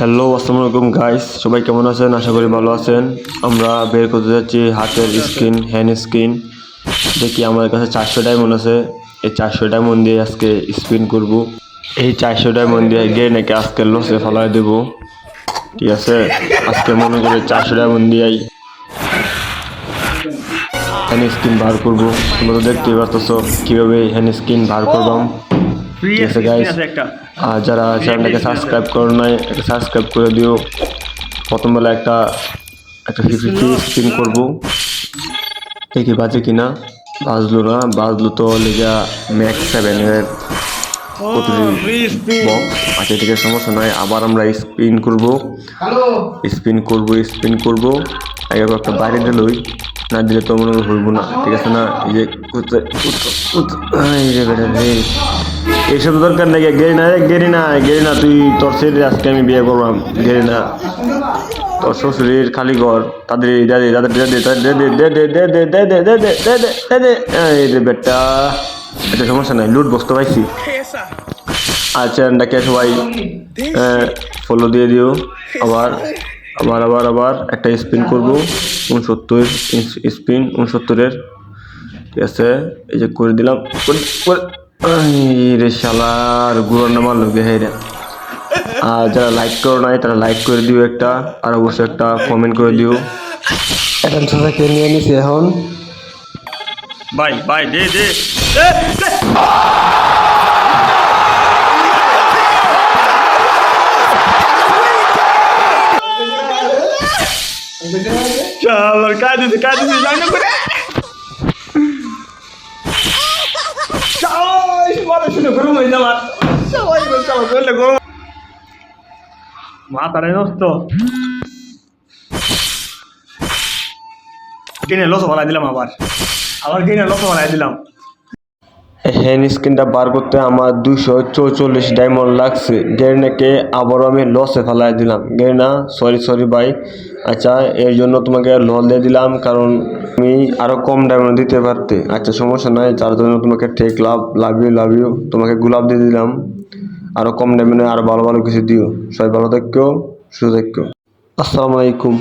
Hello আসসালামু আলাইকুম guys সবাই কেমন আছেন? আশা করি ভালো আছেন। আমরা বের করতে যাচ্ছি হাতের স্ক্রিন হ্যান্ড স্ক্রিন দেখি আমার কাছে চারশো ডায়মন্ড আছে। এই চারশো ডায়মন্ড দিয়ে আজকে স্পিন করব। এই চারশো ডায়মন্ড দিয়ে গিয়ে নাকি আজকে লসে ফেলায় দেবো। ঠিক আছে? আজকে মনে করে চারশো ডায়মন্ড দিয়েই হ্যান্ড স্ক্রিন বার করব। তোমরা তো দেখতেই পারতেছো কীভাবে হ্যান্ড স্ক্রিন বার করবাম। ঠিক আছে guys। আর যারা চ্যানেলটাকে সাবস্ক্রাইব করো নাই একটা সাবস্ক্রাইব করে দিও। প্রথম বেলা একটা একটা ফিফটি স্পিন করব। দেখি বাজে কিনা? বাজলো না বাজলো তো লেগা ম্যাক্স সেভেনের বক্স আচ্ছা ঠিক আছে সমস্যা নয় আবার আমরা স্পিন করব। স্পিন করব স্পিন করব। আগে একটা বাইরে দিলই না দিলে তো মনে হইব না। ঠিক আছে না? এই যে এইসব দরকার নাকি গেরি না রে, গেরি না তুই তোর ছেলে আজকে আমি বিয়ে করলাম গেরি না। তোর শ্বশুরের খালি ঘর তাদের দে দে তাদের দে দে দে দে দে দে দে দে দে দে দে দে দে দে দে এই রে বেটা এটা সমস্যা নাই লুট বসতে পাইছি। আর চ্যানেলটাকে সবাই ফলো দিয়ে দিও আবার আবার আবার আবার একটা স্পিন করব উনসত্তর স্পিন উনসত্তরের ঠিক আছে এই যে করে দিলাম শালার গুড়ার নামা লোকে হে রে আর যারা লাইক করো নাই, তারা লাইক করে দিও একটা, আর অবশ্যই একটা কমেন্ট করে দিও। এখন সবাইকে নিয়ে নিছি এখন। ভাই ভাই, দে দে। চল কাজ কাজ করে। মারা শুনে গরম হয়ে যাবার সবাই চাল করলে গরম মাথারে নষ্ট কিনে লস ভালাই দিলাম আবার আবার কিনে লস ভালাই দিলাম হ্যান্ড স্ক্রিনটা বার করতে আমার দুশো চৌচল্লিশ ডায়মন্ড লাগছে। গেরিনাকে আবারও আমি লসে ফেলাই দিলাম। গেরিনা সরি সরি ভাই আচ্ছা এর জন্য তোমাকে লল দিয়ে দিলাম, কারণ তুমি আরও কম ডায়মন্ড দিতে পারতে। আচ্ছা সমস্যা নাই তার জন্য তোমাকে take love love you love you তোমাকে গোলাপ দিয়ে দিলাম। আরও কম ডায়মন্ডে আরও ভালো ভালো কিছু দিও। সবাই ভালো থাকো, সুস্থ থাকো। আসসালামু আলাইকুম।